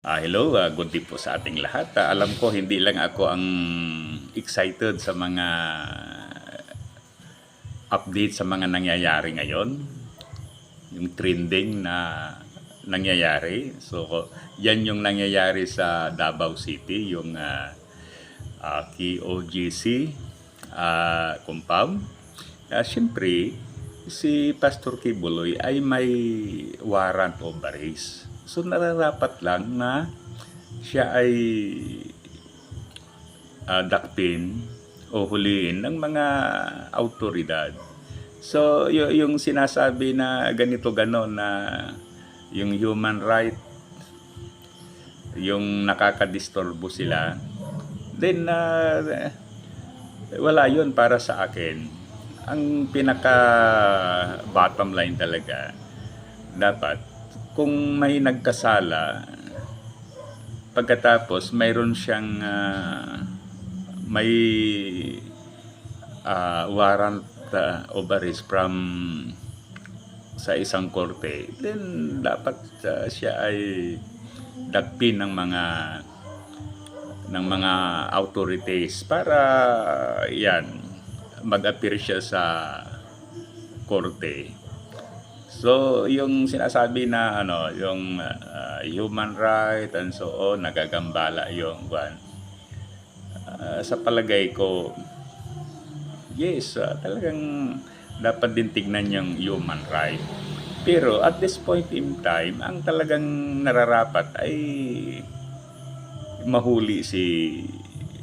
Ah, hello, ah, good day po sa ating lahat. Ah, alam ko hindi lang ako ang excited sa mga update sa mga nangyayari ngayon. Yung trending na nangyayari. So, yan yung nangyayari sa Davao City, yung ah, ah, KOGC ah, compound. Ah, Siyempre, si Pastor Kibuloy ay may warrant of arrest. So nararapat lang na siya ay ah, dakpin o huliin ng mga autoridad. So y- yung sinasabi na ganito ganon na yung human right yung nakakadisturbo sila then ah, wala yun para sa akin ang pinaka bottom line talaga dapat kung may nagkasala pagkatapos mayroon siyang ah, may ah, warrant ah, of arrest from sa isang korte then dapat ah, siya ay dagpin ng mga ng mga authorities para yan mag-appear siya sa korte. So, yung sinasabi na ano, yung uh, human right and so on, nagagambala yung kwan. Ah, sa palagay ko, yes, ah, talagang dapat din tignan yung human right. Pero at this point in time, ang talagang nararapat ay mahuli si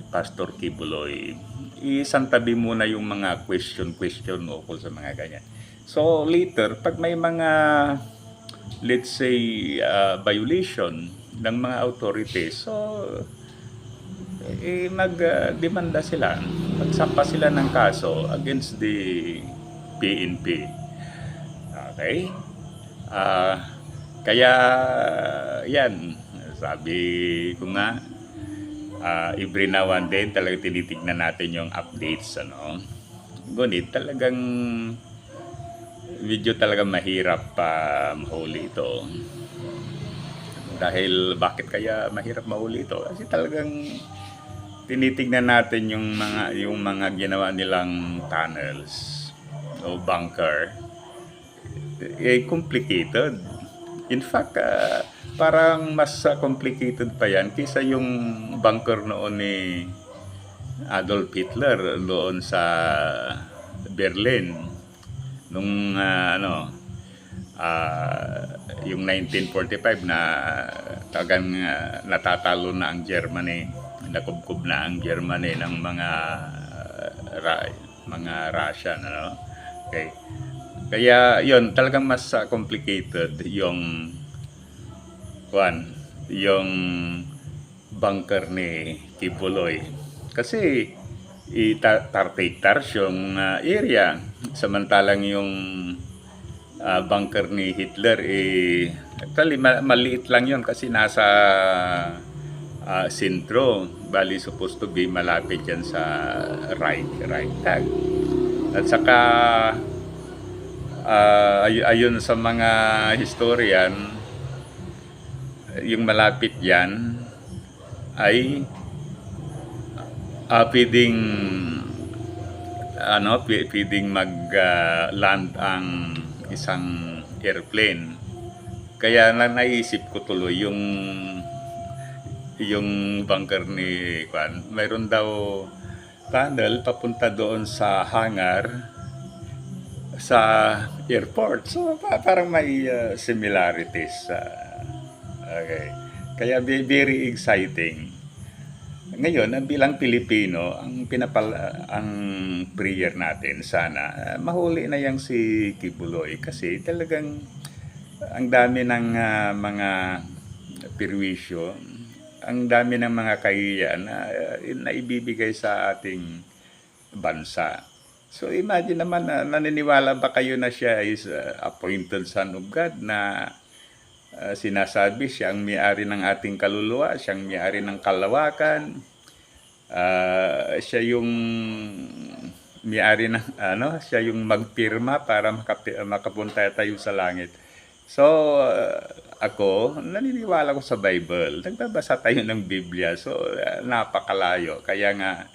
Pastor Kibuloy. Isantabi muna yung mga question-question ukol sa mga ganyan. So later, pag may mga let's say uh, violation ng mga authorities, so eh, mag-demanda sila, magsampa sila ng kaso against the PNP. Okay? Ah, kaya yan, sabi ko nga, ah, every now and then talaga tinitignan natin yung updates ano. Ngunit talagang video talaga mahirap pa mahuli ito. Dahil bakit kaya mahirap mahuli ito? Kasi talagang tinitignan natin yung mga yung mga ginawa nilang tunnels o bunker eh complicated. In fact, ah, parang mas ah, complicated pa yan kaysa yung bunker noon ni Adolf Hitler doon sa Berlin nung ah, ano ah, yung 1945 na tagang ah, natatalo na ang Germany nakubkob na ang Germany ng mga ah, ra- mga Russian ano? Okay. Kaya yon talagang mas ah, complicated yung kuan yung bunker ni Kibuloy. Kasi ita 30 hectares yung ah, area samantalang yung ah, bunker ni Hitler eh actually ma- maliit lang yon kasi nasa ah, sentro. Bali supposed to be malapit yan sa right right tag at saka ah, ay- ayon sa mga historian yung malapit yan ay uh, pwedeng ano pwedeng mag ah, land ang isang airplane kaya na naisip ko tuloy yung yung bunker ni Kwan mayroon daw tunnel papunta doon sa hangar sa airport so pa- parang may ah, similarities sa Okay. Kaya ve- very exciting. Ngayon, ang bilang Pilipino, ang pinapal ang prayer natin sana ah, mahuli na yang si Kibuloy kasi talagang ang dami ng ah, mga perwisyo, ang dami ng mga kahiyan na, ah, na ibibigay sa ating bansa. So imagine naman na naniniwala ba kayo na siya is ah, appointed son of God na uh, sinasabi siyang may-ari ng ating kaluluwa, siyang may-ari ng kalawakan, uh, siya yung may-ari ng ano, siya yung magpirma para makap- makapunta tayo sa langit. So, uh, ako, naniniwala ko sa Bible. Nagbabasa tayo ng Biblia. So, uh, napakalayo. Kaya nga,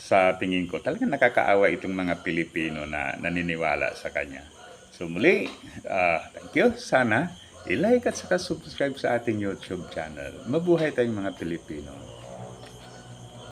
sa tingin ko, talagang nakakaawa itong mga Pilipino na naniniwala sa Kanya. So muli, uh, thank you. Sana I-like at saka subscribe sa ating YouTube channel. Mabuhay tayong mga Pilipino.